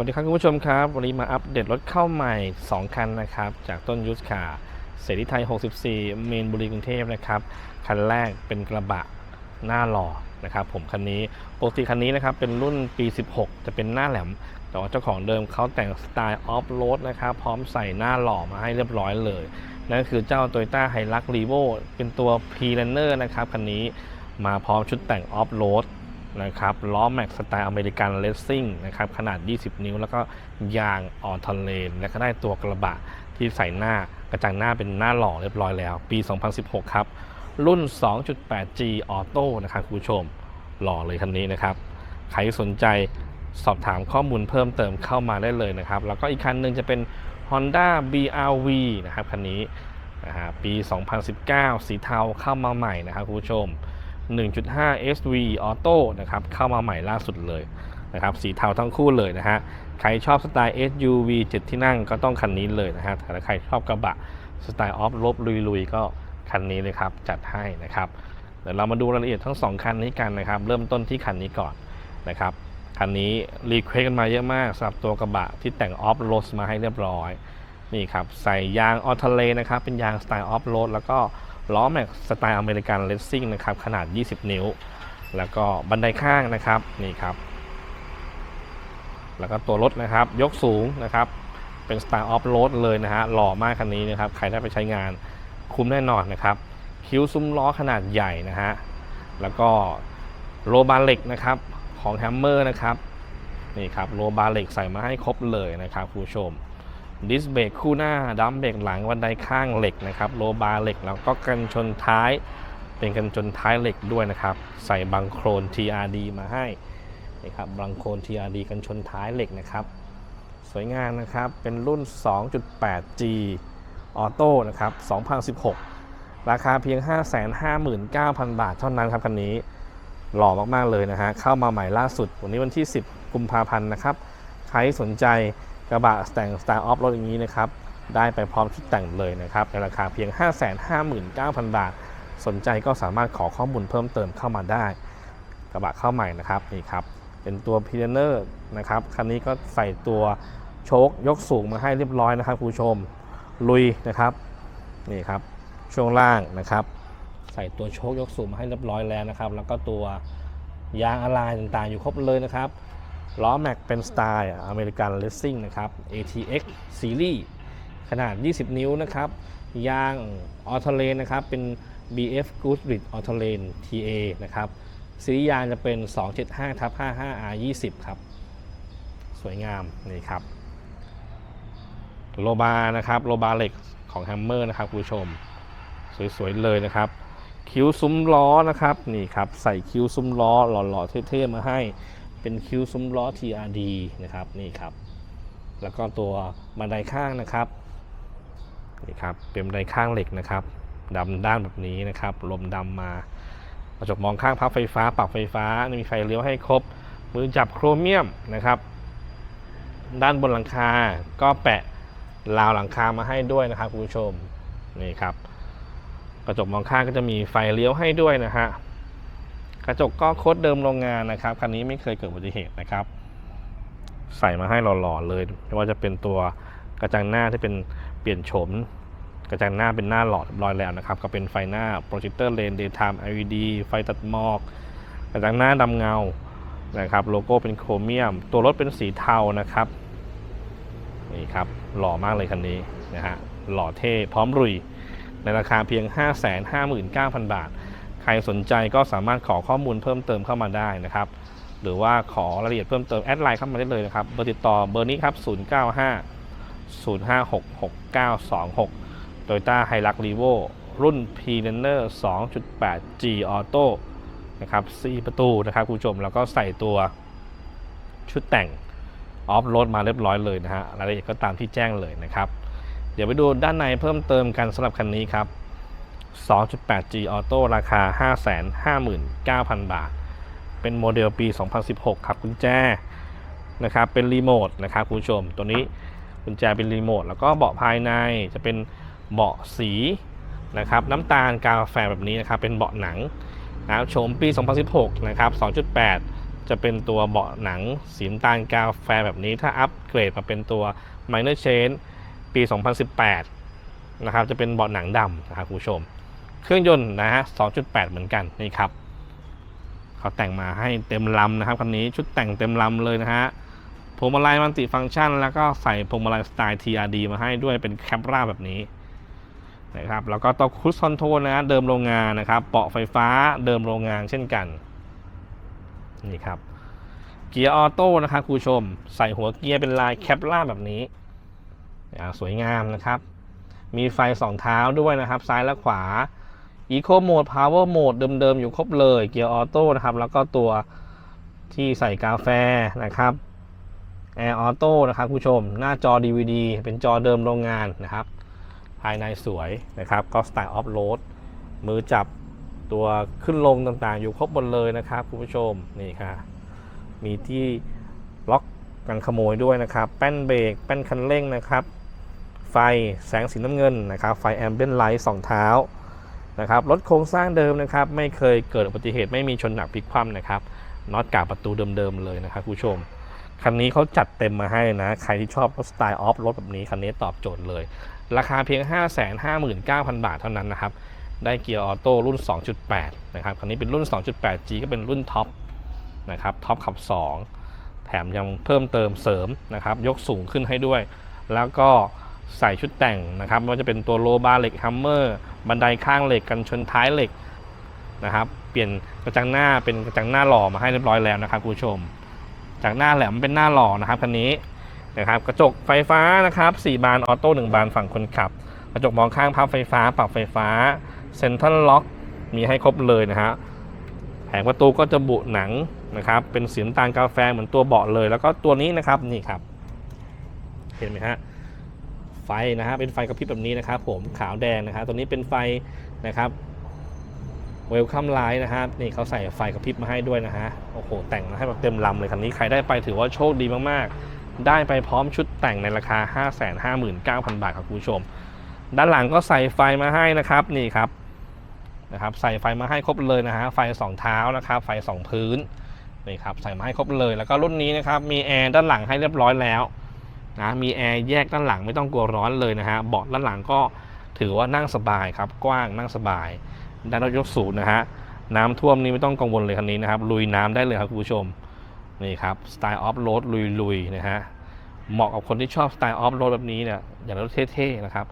วัสดีครับคุณผู้ชมครับ วันนี้มาอัปเดตรถเข้าใหม่ 2 คันนะครับ จากต้นยูสคาเสรีไทย 64 เมนบุรีกรุงเทพนะครับ คันแรกเป็นกระบะหน้าหล่อนะครับผมคันนี้ปกติคันนี้นะครับเป็นรุ่นปี 16 จะเป็นหน้าแหลม แต่ว่าเจ้าของเดิมเขาแต่งสไตล์ออฟโรดนะครับ พร้อมใส่หน้าหล่อมาให้เรียบร้อยเลย นั่นคือเจ้า Toyota h i l u x r e v o เป็นตัว p r u n n e r นะครับคันนี้มาพร้อมชุดแต่งออฟโรด นะครับล้อแม็กสไตล์อเมริกันเลสซิ่งนะครับขนาด 20 นิ้ว แล้วก็ยางออทอนเลน และก็ได้ตัวกระบะที่ใส่หน้ากระจังหน้าเป็นหน้าหล่อเรียบร้อยแล้ว ปี 2016 ครับ รุ่น 2.8G ออโต้นะครับคุณผู้ชมหล่อเลยคันนี้นะครับ ใครสนใจสอบถามข้อมูลเพิ่มเติมเข้ามาได้เลยนะครับ แล้วก็อีกคันหนึ่งจะเป็น Honda BRV นะครับคันนี้นะฮะปี 2019 สีเทาเข้ามาใหม่นะครับคุณผู้ชม 1.5 SV Auto นะครับเข้ามาใหม่ล่าสุดเลยนะครับสีเทาทั้งคู่เลยนะฮะใครชอบสไตล์ SUV 7 ที่นั่งก็ต้องคันนี้เลยนะฮะถ้าใครชอบกระบะสไตล์ออฟโรดลุยๆ ก็คันนี้เลยครับ จัดให้นะครับเดี๋ยวเรามาดูรายละเอียดทั้ง 2 คันนี้กันนะครับ เริ่มต้นที่คันนี้ก่อนนะครับคันนี้รีเควสกันมาเยอะมากสำหรับตัวกระบะที่แต่งออฟโรดมาให้เรียบร้อยนี่ครับใส่ยางออทะเลนะครับเป็นยางสไตล์ออฟโรดแล้วก็ ล้อแม็กสไตล์อเมริกันเลสซิ่งนะครับขนาด 20 นิ้ว แล้วก็บันไดข้างนะครับนี่ครับ แล้วก็ตัวรถนะครับยกสูงนะครับเป็นสไตล์ออฟโรดเลยนะฮะหล่อมากคันนี้นะครับใครได้ไปใช้งานคุ้มแน่นอนนะครับคิ้วซุ้มล้อขนาดใหญ่นะฮะแล้วก็โลบาเล็กนะครับของแฮมเมอร์นะครับนี่ครับโลบาเล็กใส่มาให้ครบเลยนะครับคุณผู้ชม ดิสเบรกคู่หน้าดัมเบรกหลังวันไดข้างเหล็กนะครับโลบาร์เหล็กแล้วก็กันชนท้ายเป็นกันชนท้ายเหล็กด้วยนะครับ ใส่บังโครน TRD มาให้นะครับบังโครน TRD กันชนท้ายเหล็กนะครับ สวยงามนะครับเป็นรุ่น 2.8G ออโต้นะครับ 2016 ราคาเพียง 559,000 บาทเท่านั้นครับคันนี้หล่อมาก ๆ เลยนะฮะ เข้ามาใหม่ล่าสุด วันนี้วันที่ 10 กุมภาพันธ์นะครับ ใครสนใจ กระบะแต่งสไตล์ออฟรถอย่างนี้นะครับ ได้ไปพร้อมชุดแต่งเลยนะครับ ในราคาเพียง 559,000 บาท สนใจก็สามารถขอข้อมูลเพิ่มเติมเข้ามาได้ กระบะเข้าใหม่นะครับนี่ครับ เป็นตัวพีเนอร์นะครับ คันนี้ก็ใส่ตัวโชคยกสูงมาให้เรียบร้อยนะครับคุณผู้ชม ลุยนะครับ นี่ครับ ช่วงล่างนะครับ ใส่ตัวโชคยกสูงมาให้เรียบร้อยแล้วนะครับ แล้วก็ตัวยางอะไหล่ต่างๆ อยู่ครบเลยนะครับ ล้อแม็กเป็นสไตล์อเมริกันเลสซิ่งนะครับ ATX Series ขนาด 20 นิ้วนะครับ ยางออโตเลนนะครับ เป็น BF Goodrich a u t o l a n TA นะครับสียางจะเป็น 275ทับ 55 R20 ครับ สวยงาม นี่ครับ โลบานะครับ โลบาเหล็กของแฮมเมอร์นะครับคุณผู้ชม สวย ๆ เลยนะครับ คิ้วซุ้มล้อนะครับ นี่ครับ ใส่คิ้วซุ้มล้อหล่อ ๆ เท่ ๆ มาให้ เป็นคิ้วซุ้มล้อ TRD นะครับนี่ครับ แล้วก็ตัวบันไดข้างนะครับนี่ครับเป็นบันไดข้างเหล็กนะครับดำด้านแบบนี้นะครับลมดำมากระจกมองข้างพับไฟฟ้าปรับไฟฟ้ามีไฟเลี้ยวให้ครบ มือจับโครเมียมนะครับ ด้านบนหลังคาก็แปะราวหลังคามาให้ด้วยนะครับคุณผู้ชมนี่ครับ กระจกมองข้างก็จะมีไฟเลี้ยวให้ด้วยนะฮะ กระจกก็โค้ดเดิมโรงงานนะครับคันนี้ไม่เคยเกิดอุบัติเหตุนะครับ ใส่มาให้หล่อๆเลยไม่ว่าจะเป็นตัวกระจังหน้าที่เป็นเปลี่ยนโฉมกระจังหน้าเป็นหน้าหลอดเรียบร้อยแล้วนะครับ ก็เป็นไฟหน้าโปรเจคเตอร์เลน daytime LED ไฟตัดหมอก กระจังหน้าดำเงานะครับโลโก้เป็นโครเมียม ตัวรถเป็นสีเทานะครับนี่ครับหล่อมากเลยคันนี้นะฮะหล่อเท่พร้อมรุยในราคาเพียง 559,000 บาท ครสนใจก็สามารถขอข้อมูลเพิ่มเติมเข้ามาได้นะครับ หรือว่าขอรายละเอียดเพิ่มเติมแอดไลน์เข้ามาได้เลยนะครับเบอร์ติดต่อเบอร์นี้ครับ 095 056 6926 Toyota Hilux Revo รุ่น p r e n e r 2.8G Auto นะครับ4ประตูนะครับคุณผู้ชมแล้วก็ใส่ตัวชุดแต่งออฟโรดมาเรียบร้อยเลยนะฮะรายละเอียดก็ตามที่แจ้งเลยนะครับ เดี๋ยวไปดูด้านในเพิ่มเติมกันสำหรับคันนี้ครับ 2.8G Auto ราคา 559,000 บาท เป็นโมเดลปี 2016 ครับกุญแจนะครับ เป็นรีโมทนะครับคุณผู้ชม ตัวนี้กุญแจเป็นรีโมท แล้วก็เบาะภายในจะเป็นเบาะสีนะครับ น้ำตาลกาแฟแบบนี้นะครับ เป็นเบาะหนังนะครับโฉมปี 2016 นะครับ 2.8 จะเป็นตัวเบาะหนังสีน้ำตาลกาแฟแบบนี้ ถ้าอัปเกรดมาเป็นตัว Minor Change ปี 2018 นะครับ จะเป็นเบาะหนังดำนะครับคุณผู้ชม เครื่องยนต์นะฮะ 2.8 เหมือนกันนี่ครับ เขาแต่งมาให้เต็มลำนะครับคันนี้ชุดแต่งเต็มลำเลยนะฮะพวงมาลัยมันติฟังก์ชัน แล้วก็ใส่พวงมาลัยสไตล์ TRD มาให้ด้วยเป็นแคปราแบบนี้นะครับ แล้วก็ตัวคุชคอนโทรนะฮะเดิมโรงงานนะครับเบาะไฟฟ้าเดิมโรงงานเช่นกัน นี่ครับ เกียร์ออโต้นะครับคุณชม ใส่หัวเกียร์เป็นลายแคปราแบบนี้ สวยงามนะครับ มีไฟสองเท้าด้วยนะครับ ซ้ายและขวา Eco Mode Power Mode เดิมๆ อยู่ครบเลย เกียร์ออโต้นะครับ แล้วก็ตัวที่ใส่กาแฟนะครับ Air Auto นะครับคุณผู้ชม หน้าจอ DVD เป็นจอเดิมโรงงานนะครับ ภายในสวยนะครับ ก็สไตล์ออฟโรดมือจับตัวขึ้นลงต่างๆ อยู่ครบหมดเลยนะครับคุณผู้ชมนี่ค่ะ มีที่ล็อกกันขโมยด้วยนะครับ แป้นเบรกแป้นคันเร่งนะครับ ไฟแสงสีน้ำเงินนะครับ ไฟแอมเบียนไลท์สองเท้า นะครับรถโครงสร้างเดิมนะครับไม่เคยเกิดอุบัติเหตุไม่มีชนหนักพลิกคว่ำนะครับน็อตกาบประตูเดิมๆเลยนะครับคุณผู้ชมคันนี้เขาจัดเต็มมาให้นะ ใครที่ชอบรถสไตล์ออฟรถแบบนี้ คันนี้ตอบโจทย์เลย ราคาเพียง 559,000 บาทเท่านั้นนะครับ ได้เกียร์ออโต้รุ่น 2.8 นะครับ คันนี้เป็นรุ่น 2.8G ก็เป็นรุ่นท็อปนะครับ ท็อปขับ 2 แถมยังเพิ่มเติมเสริมนะครับ ยกสูงขึ้นให้ด้วย แล้วก็ ใส่ชุดแต่งนะครับไม่ว่าจะเป็นตัวโลบาร์เหล็กฮัมเมอร์บันไดข้างเหล็กกันชนท้ายเหล็กนะครับเปลี่ยนกระจังหน้าเป็นกระจังหน้าหล่อมาให้เรียบร้อยแล้วนะครับคุณผู้ชม จากหน้าแหลมเป็นหน้าหล่อนะครับคันนี้นะครับกระจกไฟฟ้านะครับ4บานออโต้1บานฝั่งคนขับ กระจกมองข้างพับไฟฟ้าปรับไฟฟ้าเซ็นทรัลล็อกมีให้ครบเลยนะฮะแผงประตูก็จะบุหนังนะครับเป็นสีน้ำตาลกาแฟเหมือนตัวเบาะเลย แล้วก็ตัวนี้นะครับนี่ครับ เห็นไหมฮะ ไฟนะฮะเป็นไฟกระพริบแบบนี้นะครับผมขาวแดงนะครับตัวนี้เป็นไฟนะครับเวลคัมไลท์นะฮะนี่เขาใส่ไฟกระพริบมาให้ด้วยนะฮะโอ้โหแต่งมาให้แบบเต็มลำเลยคันนี้ใครได้ไปถือว่าโชคดีมากๆ ได้ไปพร้อมชุดแต่งในราคา 559,000 บาทครับคุณผู้ชม ด้านหลังก็ใส่ไฟมาให้นะครับนี่ครับนะครับใส่ไฟมาให้ครบเลยนะฮะไฟสองเท้านะครับไฟสองพื้นนี่ครับใส่มาให้ครบเลยแล้วก็รุ่นนี้นะครับมีแอร์ด้านหลังให้เรียบร้อยแล้ว นะมีแอร์แยกด้านหลังไม่ต้องกลัวร้อนเลยนะฮะเบาะด้านหลังก็ถือว่านั่งสบายครับกว้างนั่งสบายด้านรถยกสูงนะฮะน้ำท่วมนี่ไม่ต้องกังวลเลยคันนี้นะครับลุยน้ำได้เลยครับคุณผู้ชมนี่ครับสไตล์ออฟโรดลุยๆนะฮะเหมาะกับคนที่ชอบสไตล์ออฟโรดแบบนี้เนี่ยอย่างรถเท่ๆนะครับ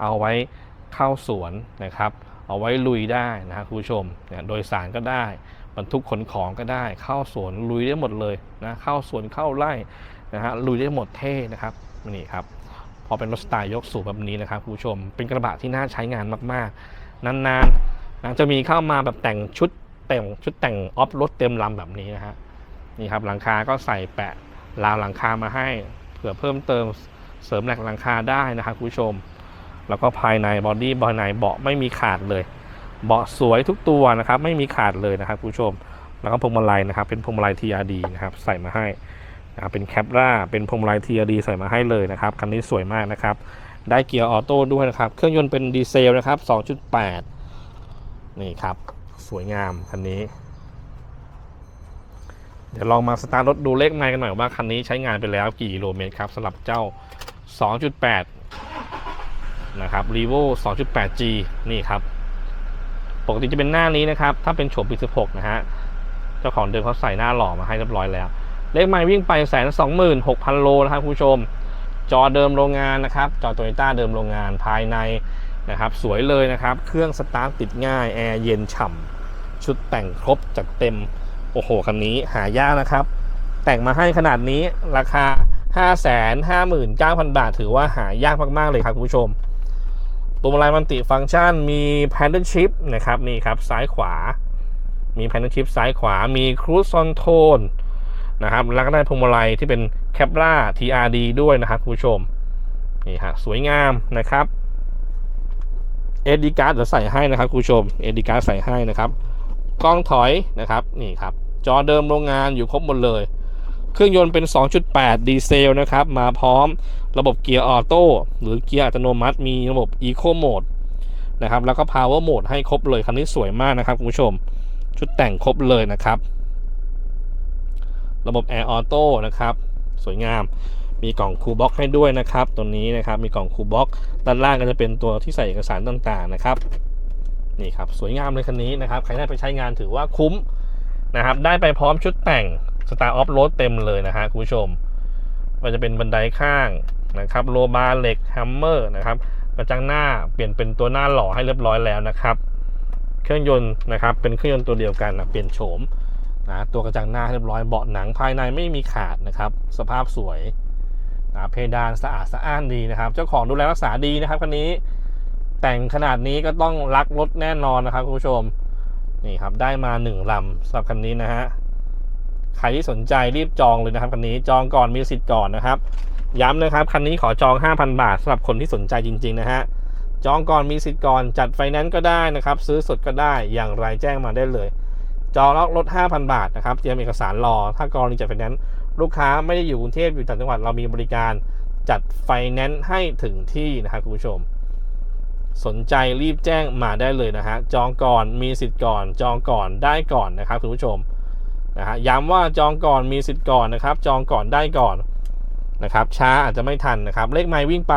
เอาไว้เข้าสวนนะครับเอาไว้ลุยได้นะครับคุณผู้ชมเนี่ยโดยสารก็ได้บรรทุกขนของก็ได้ เข้าสวนลุยได้หมดเลยนะเข้าสวนเข้าไร่ นะฮะลุยได้หมดเท่นะครับนี่ครับพอเป็นรถสไตล์ยกสูงแบบนี้นะครับคุณผู้ชมเป็นกระบะที่น่าใช้งานมากๆ นานๆนะจะมีเข้ามาแบบแต่งชุดแต่งชุดแต่งออฟรถเต็มลำแบบนี้นะฮะนี่ครับหลังคาก็ใส่แปะราวหลังคามาให้เผื่อเพิ่มเติมเสริมแหลกหลังคาได้นะครับคุณผู้ชม แล้วก็ภายในบอดี้บอยในเบาะไม่มีขาดเลย เบาะสวยทุกตัวนะครับ ไม่มีขาดเลยนะครับคุณผู้ชม แล้วก็พวงมาลัยนะครับ เป็นพวงมาลัย TRD นะครับ ใส่มาให้ เป็นแคปราเป็นพวงมาลัย TRD ใส่มาให้เลยนะครับคันนี้สวยมากนะครับ ได้เกียร์ออโต้ด้วยนะครับ เครื่องยนต์เป็นดีเซลนะครับ 2.8 นี่ครับ สวยงามคันนี้ เดี๋ยวลองมาสตาร์ทรถดูเลขไมล์กันหน่อยว่าคันนี้ใช้งานไปแล้วกี่กิโลเมตรครับสำหรับเจ้า 2.8 นะครับ r e v o 2.8G นี่ครับ ปกติจะเป็นหน้านี้นะครับ ถ้าเป็นโฉมปี16นะฮะ เจ้าของเดิมเขาใส่หน้าหล่อมาให้เรียบร้อยแล้ว เลขไมล์วิ่งไปแสนสองหมื่นหกพันโลนะครับคุณผู้ชม จอเดิมโรงงานนะครับ จอโตโยต้าเดิมโรงงานภายในนะครับ สวยเลยนะครับ เครื่องสตาร์ทติดง่าย แอร์เย็นฉ่ำ ชุดแต่งครบจัดเต็ม โอ้โหคันนี้หายากนะครับ แต่งมาให้ขนาดนี้ราคา 559,000 บาท ถือว่าหายากมาก ๆ เลยครับคุณผู้ชมปุ่มอะไรมันติฟังก์ชันมี Paddle Shift นะครับนี่ครับซ้ายขวา มี Paddle Shift ซ้ายขวามี Cruise Control น นะครับ แล้วก็ได้พวงมาลัยที่เป็นแคปรา TRD ด้วยนะครับคุณผู้ชมนี่ฮะสวยงามนะครับเอดีการ์ดเดี๋ยวใส่ให้นะครับคุณผู้ชมเอดีการ์ดใส่ให้นะครับกล้องถอยนะครับนี่ครับจอเดิมโรงงานอยู่ครบหมดเลย เครื่องยนต์เป็น 2.8 ดีเซลนะครับ มาพร้อมระบบเกียร์ออโต้หรือเกียร์อัตโนมัติ มีระบบ Eco Mode นะครับ แล้วก็ Power Mode ให้ครบเลยคันนี้สวยมากนะครับคุณผู้ชม ชุดแต่งครบเลยนะครับ ระบบแอร์ออโต้นะครับ สวยงาม มีกล่องคูลบ็อกให้ด้วยนะครับ ตัวนี้นะครับ มีกล่องคูลบ็อกด้านล่างก็จะเป็นตัวที่ใส่เอกสารต่างๆนะครับ นี่ครับ สวยงามเลยคันนี้นะครับ ใครได้ไปใช้งานถือว่าคุ้มนะครับ ได้ไปพร้อมชุดแต่ง Star Off Road เต็มเลยนะฮะคุณผู้ชมมันจะเป็นบันไดข้างนะครับ โลบาร์เหล็กแฮมเมอร์นะครับ กระจังหน้าเปลี่ยนเป็นตัวหน้าหล่อให้เรียบร้อยแล้วนะครับ เครื่องยนต์นะครับ เป็นเครื่องยนต์ตัวเดียวกันนะเปลี่ยนโฉม นะตัวกระจังหน้าเรียบร้อยเบาะหนังภายในไม่มีขาดนะครับ สภาพสวยนะเพดานสะอาดสะอ้านดีนะครับ เจ้าของดูแลรักษาดีนะครับคันนี้แต่งขนาดนี้ก็ต้องรักรถแน่นอนนะครับคุณผู้ชมนี่ครับได้มาหนึ่งลำสำหรับคันนี้นะฮะใครที่สนใจรีบจองเลยนะครับคันนี้จองก่อนมีสิทธิ์ก่อนนะครับ ย้ำนะครับคันนี้ขอจอง 5,000 บาทสำหรับคนที่สนใจจริง ๆ นะฮะจองก่อนมีสิทธิ์ก่อนจัดไฟแนนซ์ก็ได้นะครับ ซื้อสดก็ได้อย่างไรแจ้งมาได้เลย จองแล้วลด5,000 บาทนะครับ เตรียมเอกสารรอ ถ้ากรณีจัดไฟแนนซ์ลูกค้าไม่ได้อยู่กรุงเทพอยู่ต่างจังหวัดเรามีบริการจัดไฟแนนซ์ให้ถึงที่นะครับคุณผู้ชม สนใจรีบแจ้งมาได้เลยนะฮะจองก่อนมีสิทธิ์ก่อน จองก่อนได้ก่อนนะครับคุณผู้ชมนะฮะย้ำว่าจองก่อนมีสิทธิ์ก่อนนะครับ จองก่อนได้ก่อนนะครับ ช้าอาจจะไม่ทันนะครับ เลขไมล์วิ่งไป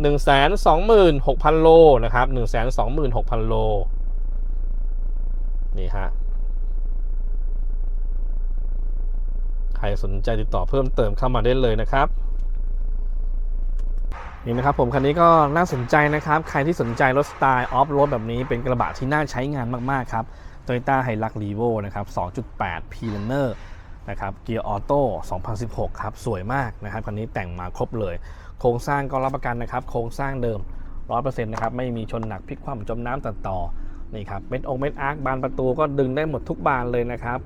1 2 6 0 0 0 โลนะครับ 1 2 6 0 0 0 โล นี่ฮะ ครสนใจติดต่อเพิ่มเติมเข้ามาได้เลยนะครับนี่นะครับผมคันนี้ก็น่าสนใจนะครับ ใครที่สนใจรถสไตล์ออฟโรดแบบนี้เป็นกระบะที่น่าใช้งานมากๆครับ Toyota Hilux Revo นะครับ 2.8 p l a n n e r นะครับเกียร์ออโต้2016 ครับ สวยมากนะครับคันนี้แต่งมาครบเลย โครงสร้างก็รับประกันนะครับ โครงสร้างเดิม 100%นะครับ ไม่มีชนหนักพลิกคว่ำจมน้ำตัดต่อนี่ครับเม็ดองเม็ดอาร์คบานประตูก็ดึงได้หมดทุกบานเลยนะครับ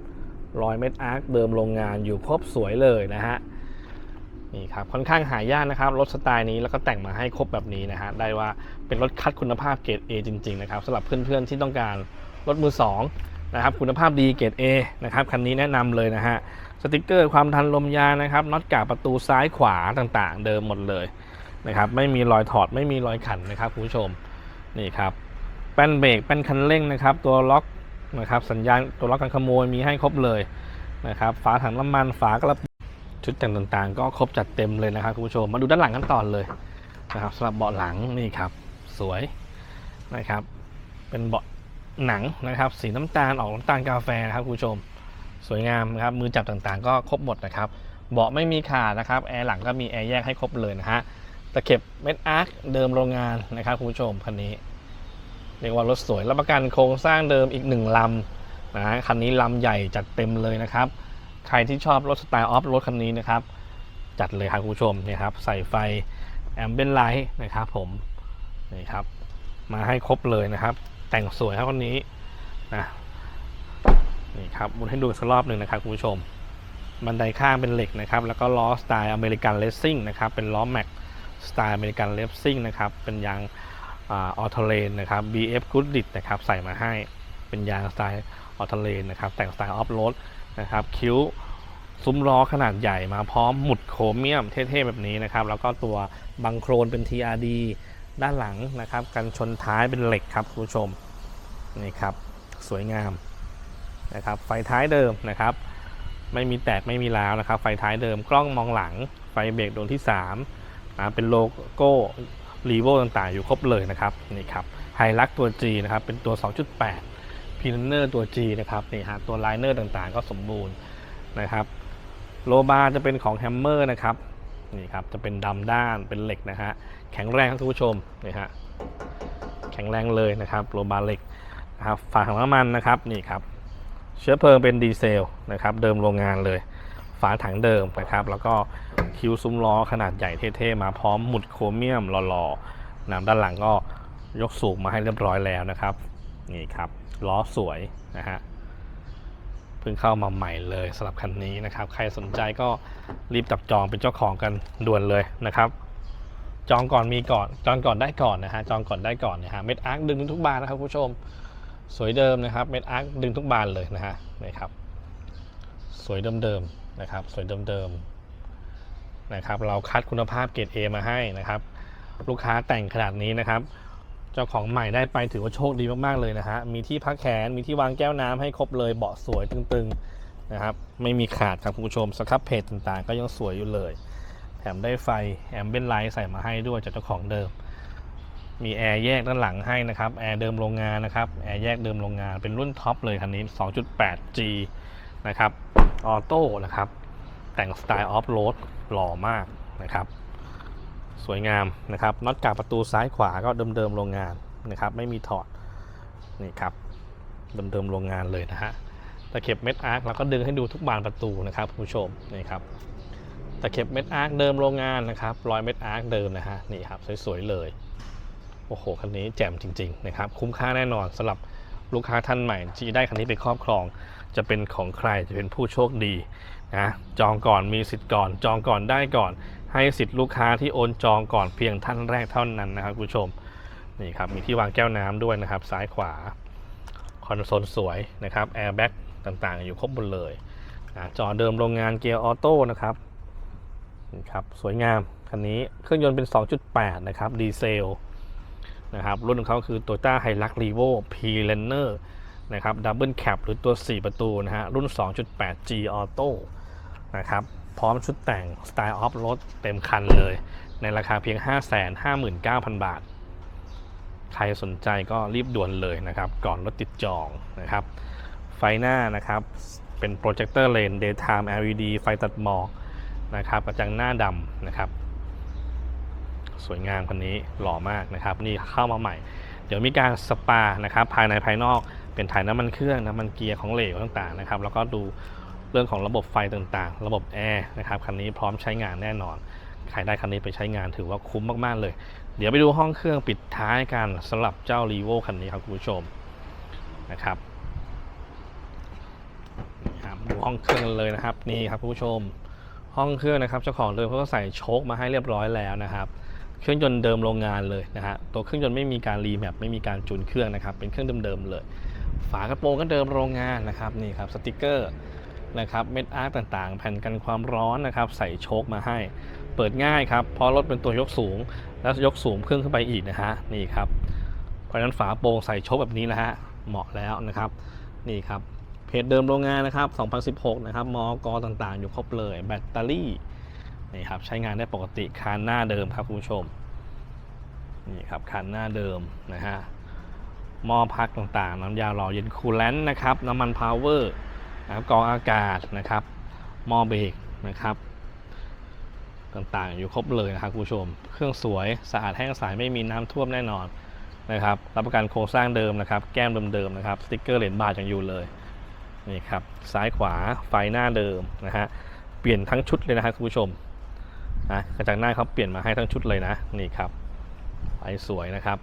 รอยเม็ดอาร์คเดิมโรงงานอยู่ครบสวยเลยนะฮะนี่ครับค่อนข้างหายากนะครับรถสไตล์นี้แล้วก็แต่งมาให้ครบแบบนี้นะฮะได้ว่าเป็นรถคัดคุณภาพเกรด A จริงๆนะครับสำหรับเพื่อนๆที่ต้องการรถมือ2นะครับคุณภาพดีเกรด A นะครับคันนี้แนะนำเลยนะฮะสติกเกอร์ความทันลมยางนะครับน็อตกาประตูซ้ายขวาต่างๆ เดิมหมดเลยนะครับไม่มีรอยถอดไม่มีรอยขันนะครับคุณผู้ชมนี่ครับแป้นเบรกแป้นคันเร่งนะครับ ตัวล็อก นะครับ สัญญาณตัวล็อกการขโมยมีให้ครบเลยนะครับ ฝาถังน้ำมัน ฝากระชุดแต่งต่างๆ ก็ครบจัดเต็มเลยนะครับคุณผู้ชม มาดูด้านหลังกันต่อเลยนะครับสำหรับเบาะหลังนี่ครับ สวยนะครับ เป็นเบาะหนังนะครับ สีน้ำตาลออกน้ำตาลกาแฟนะครับคุณผู้ชม สวยงามนะครับ มือจับต่างๆ ก็ครบหมดนะครับ เบาะไม่มีขาดนะครับ แอร์หลังก็มีแอร์แยกให้ครบเลยนะฮะ ตะเข็บเม็ดอาร์คเดิมโรงงานนะครับคุณผู้ชมคันนี้ เรียกว่ารถสวยรับประกันโครงสร้างเดิมอีกหนึ่งลำนะฮะคันนี้ลำใหญ่จัดเต็มเลยนะครับ ใครที่ชอบรถสไตล์ออฟรถคันนี้นะครับ จัดเลยครับคุณผู้ชมนี่ครับใส่ไฟแอมเบนไลท์นะครับผมนี่ครับ มาให้ครบเลยนะครับ แต่งสวยครับคันนี้นะนี่ครับบุนให้ดูอีกสักรอบหนึ่งนะครับคุณผู้ชม บันไดข้างเป็นเหล็กนะครับ แล้วก็ล้อสไตล์อเมริกันเลสซิ่งนะครับ เป็นล้อแม็กสไตล์อเมริกันเลสซิ่งนะครับ เป็นยาง ออโตเลนนะครับ BF Goodrich นะครับใส่มาให้เป็นยางสไตล์ออโตเลนนะครับแต่งสไตล์ออฟโรดนะครับคิ้วซุ้มล้อขนาดใหญ่มาพร้อมหมุดโครเมียมเท่ๆแบบนี้นะครับแล้วก็ตัวบังโครนเป็น TRD ด้านหลังนะครับกันชนท้ายเป็นเหล็กครับคุณผู้ชมนี่ครับสวยงามนะครับไฟท้ายเดิมนะครับ ไม่มีแตกไม่มีร้าวนะครับ ไฟท้ายเดิมกล้องมองหลังไฟเบรกดวงที่3นะเป็นโลโก้ รีโวต่างๆ อยู่ครบเลยนะครับนี่ครับไฮลักตัว G นะครับเป็นตัว 2.8พีเนอร์ตัว G นะครับนี่ฮะตัวไลเนอร์ต่างๆ ก็สมบูรณ์นะครับโลบาร์จะเป็นของแฮมเมอร์นะครับนี่ครับจะเป็นดำด้านเป็นเหล็กนะฮะแข็งแรงครับท่านผู้ชมนี่ฮะแข็งแรงเลยนะครับโลบาร์เหล็กนะครับฝาถังน้ำมันนะครับนี่ครับเชื้อเพลิงเป็นดีเซลนะครับเดิมโรงงานเลย ฝาถังเดิมนะครับแล้วก็คิ้วซุ้มล้อขนาดใหญ่เท่ๆมาพร้อมหมุดโครเมียมหล่อๆนะด้านหลังก็ยกสูงมาให้เรียบร้อยแล้วนะครับนี่ครับล้อสวยนะฮะเพิ่งเข้ามาใหม่เลยสำหรับคันนี้นะครับ ใครสนใจก็รีบจับจองเป็นเจ้าของกันด่วนเลยนะครับ จองก่อนมีก่อนจองก่อนได้ก่อนนะฮะจองก่อนได้ก่อนนะฮะเม็ดอาร์คดึงทุกบานนะครับผู้ชมสวยเดิมนะครับเม็ดอาร์คดึงทุกบานเลยนะฮะนี่ครับสวยเดิมๆ นะครับสวยเดิมๆนะครับเราคัดคุณภาพเกรด A มาให้นะครับ ลูกค้าแต่งขนาดนี้นะครับ เจ้าของใหม่ได้ไปถือว่าโชคดีมากๆเลยนะฮะมีที่พักแขนมีที่วางแก้วน้ำให้ครบเลยเบาะสวยตึงๆนะครับไม่มีขาดครับคุณผู้ชมสครับเพจต่างๆ ก็ยังสวยอยู่เลย แถมได้ไฟแอมเบนไลท์ใส่มาให้ด้วยจากเจ้าของเดิมมีแอร์แยกด้านหลังให้นะครับ แอร์เดิมโรงงานนะครับ แอร์แยกเดิมโรงงาน เป็นรุ่นท็อปเลยคันนี้ 2.8G นะครับออโต้นะครับ แต่งสไตล์ออฟโรดหล่อมากนะครับ สวยงามนะครับน็อตกาบประตูซ้ายขวาก็เดิมๆโรงงานนะครับ ไม่มีถอดนี่ครับเดิมๆโรงงานเลยนะฮะตะเข็บเม็ดอาร์คเราก็ดึงให้ดูทุกบานประตูนะครับผู้ชมนี่ครับตะเข็บเม็ดอาร์คเดิมโรงงานนะครับรอยเม็ดอาร์คเดิมนะฮะนี่ครับสวยๆเลยโอ้โหคันนี้แจ่มจริง ๆ นะครับ คุ้มค่าแน่นอนสำหรับลูกค้าท่านใหม่ที่ได้คันนี้ไปครอบครอง จะเป็นของใครจะเป็นผู้โชคดีนะจองก่อนมีสิทธิ์ก่อน จองก่อนได้ก่อน ให้สิทธิ์ลูกค้าที่โอนจองก่อนเพียงท่านแรกเท่านั้นนะครับคุณผู้ชมนี่ครับมีที่วางแก้วน้ำด้วยนะครับ ซ้ายขวาคอนโซลสวยนะครับแอร์แบ็กต่างๆ อยู่ครบหมดเลยนะจอเดิมโรงงานเกียร์ออโต้นะครับนี่ครับสวยงามคันนี้เครื่องยนต์เป็น 2.8 นะครับดีเซลนะครับรุ่นของเขาคือ Toyota Hilux Revo P Runner นะครับดับเบิลแคปหรือตัว 4 ประตูนะฮะ รุ่น 2.8G Auto นะครับ พร้อมชุดแต่งสไตล์ออฟรถเต็มคันเลย ในราคาเพียง 559,000 บาท ใครสนใจก็รีบด่วนเลยนะครับ ก่อนรถติดจองนะครับ ไฟหน้านะครับ เป็นโปรเจคเตอร์เลน Daytime LED ไฟตัดหมอกนะครับ กระจังหน้าดำนะครับ สวยงามคันนี้หล่อมากนะครับ นี่เข้ามาใหม่ เดี๋ยวมีการสปานะครับ ภายในภายนอก เป็นถ่ายน้ำมันเครื่องน้ำมันเกียร์ของเหลวต่างๆนะครับ แล้วก็ดูเรื่องของระบบไฟต่างๆ ระบบแอร์นะครับคันนี้พร้อมใช้งานแน่นอนใครได้คันนี้ไปใช้งานถือว่าคุ้มมากๆเลย เดี๋ยวไปดูห้องเครื่องปิดท้ายกันสำหรับเจ้า r ีโวคันนี้ครับคุณผู้ชมนะครับดูห้องเครื่องเลยนะครับนี่ครับคุณผู้ชม ห้องเครื่องนะครับเจ้าของเดิมเขาก็ใส่โชคมาให้เรียบร้อยแล้วนะครับเครื่องยนต์เดิมโรงงานเลยนะฮะตัวเครื่องยนต์ไม่มีการรีแมปไม่มีการจูนเครื่องนะครับเป็นเครื่องเดิมๆเลย ฝากระโปรงก็เดิมโรงงานนะครับนี่ครับสติกเกอร์นะครับเม็ดอาร์ตต่างๆ แผ่นกันความร้อนนะครับ ใส่โชคมาให้ เปิดง่ายครับเพราะรถเป็นตัวยกสูง แล้วยกสูงเครื่องขึ้นไปอีกนะฮะนี่ครับเพราะฉะนั้นฝาโปรงใส่โชคแบบนี้นะฮะเหมาะแล้วนะครับนี่ครับเพจเดิมโรงงานนะครับ 2016 นะครับมอกต่างๆ อยู่ครบเลย แบตเตอรี่นี่ครับใช้งานได้ปกติคานหน้าเดิมครับคุณผู้ชมนี่ครับคานหน้าเดิมนะฮะ หม้อพักต่างๆ น้ำยาหล่อเย็นคูลแลนต์นะครับน้ำมันพาวเวอร์นะครับกองอากาศนะครับหม้อเบรกนะครับต่างๆ อยู่ครบเลยนะครับคุณผู้ชม เครื่องสวยสะอาดแห้งใสไม่มีน้ำท่วมแน่นอนนะครับรับประกันโครงสร้างเดิมนะครับ แก้มเดิมๆนะครับสติ๊กเกอร์เหรียญบาทยังอยู่เลยนี่ครับซ้ายขวาไฟหน้าเดิมนะฮะเปลี่ยนทั้งชุดเลยนะครับคุณผู้ชมนะกระจังหน้าเขาเปลี่ยนมาให้ทั้งชุดเลยนะนี่ครับไฟสวยนะครับ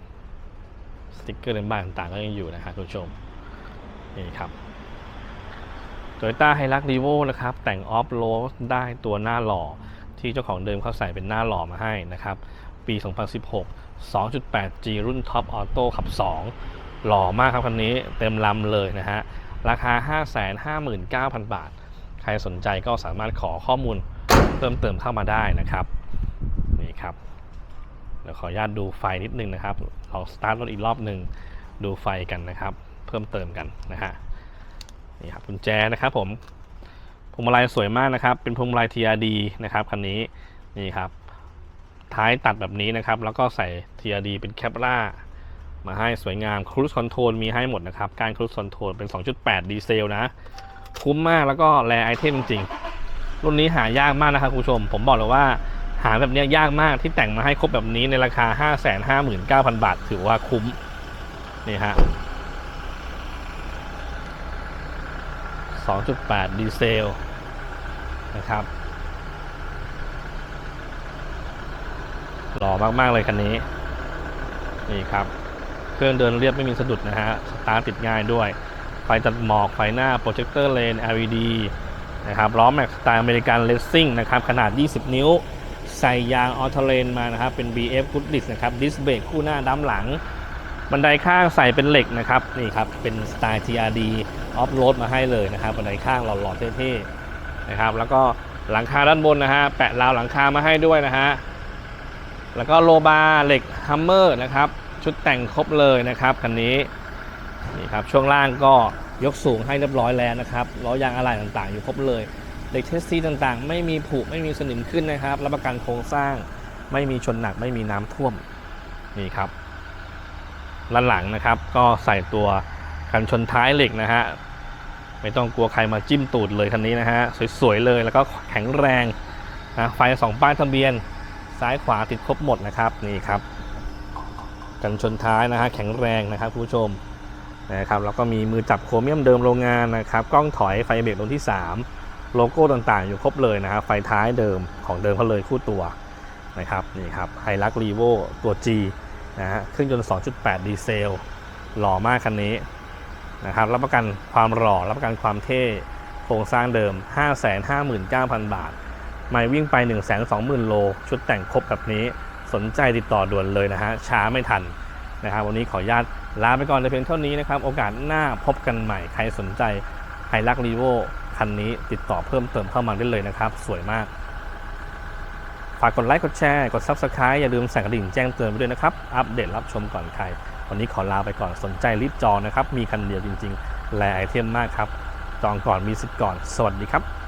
สติ๊กเกอร์เลนบ้านต่างๆ ก็ยังอยู่นะครับคุณผู้ชม นี่ครับโตโยต้าไฮรักรีโวนะครับ แต่งออฟโรดได้ตัวหน้าหล่อ ที่เจ้าของเดิมเขาใส่เป็นหน้าหล่อมาให้นะครับ ปี 2016 2.8G รุ่นท็อปออโต้ขับ 2 หล่อมากครับคันนี้เต็มลำเลยนะฮะ ราคา 559,000 บาท ใครสนใจก็สามารถขอข้อมูลเพิ่มเติมเข้ามาได้นะครับ เดี๋ยวขออนุญาตดูไฟนิดนึงนะครับ เราสตาร์ทรถอีกรอบหนึ่งดูไฟกันนะครับ เพิ่มเติมกันนะฮะนี่ครับกุญแจนะครับผมพวงมาลัยสวยมากนะครับ เป็นพวงมาลัย TRD นะครับคันนี้นี่ครับ ท้ายตัดแบบนี้นะครับ แล้วก็ใส่ TRD เป็นแคปล่ามาให้สวยงามครู i คอนโทรลมีให้หมดนะครับ การครู i คอนโทรลเป็น 2.8 ดีเซลนะ คุ้มมากแล้วก็แรไอเทมจริงๆรุ่นนี้หายากมากนะครับคุณผู้ชม ผมบอกเลยว่า หาแบบนี้ยากมากที่แต่งมาให้ครบแบบนี้ในราคา 559,000 บาท ถือว่าคุ้ม นี่ฮะ 2.8 ดีเซล นะครับหล่อมาก ๆ เลยคันนี้ นี่ครับ เครื่องเดินเรียบไม่มีสะดุดนะฮะ สตาร์ทติดง่ายด้วย ไฟตัดหมอก ไฟหน้า โปรเจคเตอร์เลน LED นะครับ ล้อแม็กสไตล์อเมริกันเลสซิ่งนะครับ ขนาด 20 นิ้ว ใส่ยางออโตเลนมานะครับ เป็น BF Good d i s นะครับดิสเบรกคู่หน้าด้าหลัง บันไดข้างใส่เป็นเหล็กนะครับ นี่ครับ เป็นสไตล์ TRD ออฟโรดมาให้เลยนะครับ บันไดข้างหล่อๆเท่ๆนะครับ แล้วก็หลังคาด้านบนนะฮะแปะราวหลังคามาให้ด้วยนะฮะแล้วก็โลบาร์เหล็กฮัมเมอร์นะครับ ชุดแต่งครบเลยนะครับคันนี้นี่ครับช่วงล่างก็ยกสูงให้เรียบร้อยแล้วนะครับล้อยางอะไหล่ต่างๆ อยู่ครบเลย เด็กเทสซีต่างๆ ไม่มีผุไม่มีสนิมขึ้นนะครับรับประกันโครงสร้างไม่มีชนหนักไม่มีน้ำท่วมนี่ครับด้านหลังนะครับ ก็ใส่ตัวกันชนท้ายเหล็กนะฮะไม่ต้องกลัวใครมาจิ้มตูดเลยคันนี้นะฮะสวยๆเลยแล้วก็แข็งแรงนะไฟสองป้ายทะเบียนซ้ายขวาติดครบหมดนะครับนี่ครับ กันชนท้ายนะฮะแข็งแรงนะครับคุณผู้ชมนะครับแล้วก็มีมือจับโครเมียมเดิมโรงงานนะครับ กล้องถอยไฟเบรกรุ่นที่ 3 โลโก้ต่างๆ อยู่ครบเลยนะครับไฟท้ายเดิมของเดิมเขาเลยคู่ตัวนะครับนี่ครับไฮลักรีโวตัว G นะฮะเครื่องยนต์ 2.8 ดีเซล หล่อมากคันนี้นะครับรับประกันความหล่อรับประกันความเท่โครงสร้างเดิม 559,000 บาท ไม่วิ่งไป 1 2 0 0 0 0 โล ชุดแต่งครบแบบนี้สนใจติดต่อด่วนเลยนะฮะช้าไม่ทันนะครับวันนี้ขออนุญาตลาไปก่อนแต่เพียงเท่านี้นะครับ โอกาสหน้าพบกันใหม่ใครสนใจไฮลักรีโว คันนี้ติดต่อเพิ่มเติมเข้ามาได้เลยนะครับ สวยมาก ฝากกดไลค์กดแชร์กด Subscribe อย่าลืมสั่นกระดิ่งแจ้งเตือนไปด้วยนะครับ อัปเดตรับชมก่อนใคร วันนี้ขอลาไปก่อนสนใจรีบจองนะครับ มีคันเดียวจริงๆ แลไอเทมมากครับ จองก่อนมีสิทธิ์ก่อน สวัสดีครับ